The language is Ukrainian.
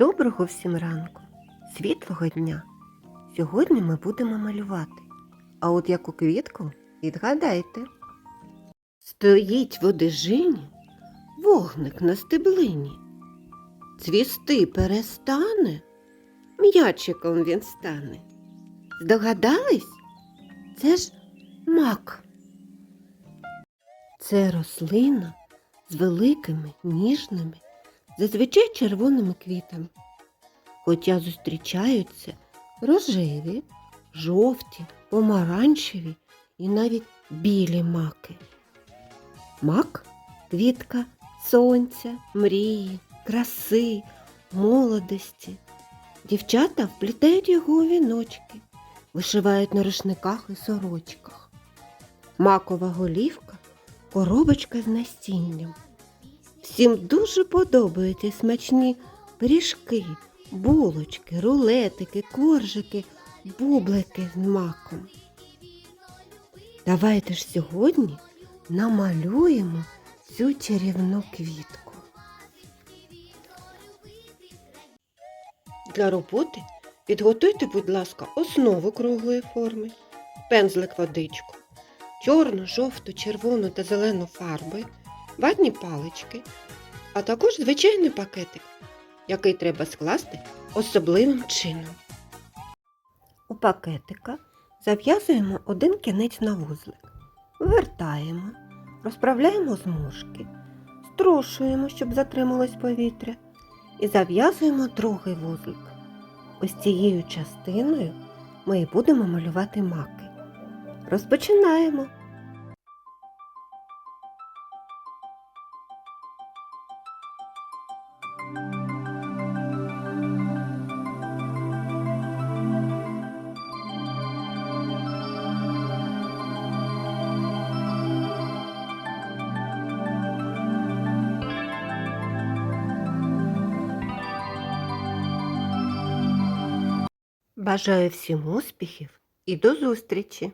Доброго всім ранку, світлого дня. Сьогодні ми будемо малювати. А от яку квітку відгадайте. Стоїть в одежині вогник на стеблині. Цвісти перестане, м'ячиком він стане. Здогадались? Це ж мак. Це рослина з великими ніжними зазвичай червоними квітами, хоча зустрічаються рожеві, жовті, помаранчеві і навіть білі маки. Мак квітка сонця, мрії, краси, молодості. Дівчата вплітають його у віночки, вишивають на рушниках і сорочках. Макова голівка коробочка з насінням. Всім дуже подобаються смачні пиріжки, булочки, рулетики, коржики, бублики з маком. Давайте ж сьогодні намалюємо цю чарівну квітку. Для роботи підготуйте, будь ласка, основу круглої форми, пензлик водичку, чорну, жовту, червону та зелену фарби, ватні палички, а також звичайний пакетик, який треба скласти особливим чином. У пакетика зав'язуємо один кінець на вузлик, вивертаємо, розправляємо змужки, струшуємо, щоб затрималось повітря, і зав'язуємо другий вузлик. Ось цією частиною ми і будемо малювати маки. Розпочинаємо. Бажаю всім успіхів і до зустрічі!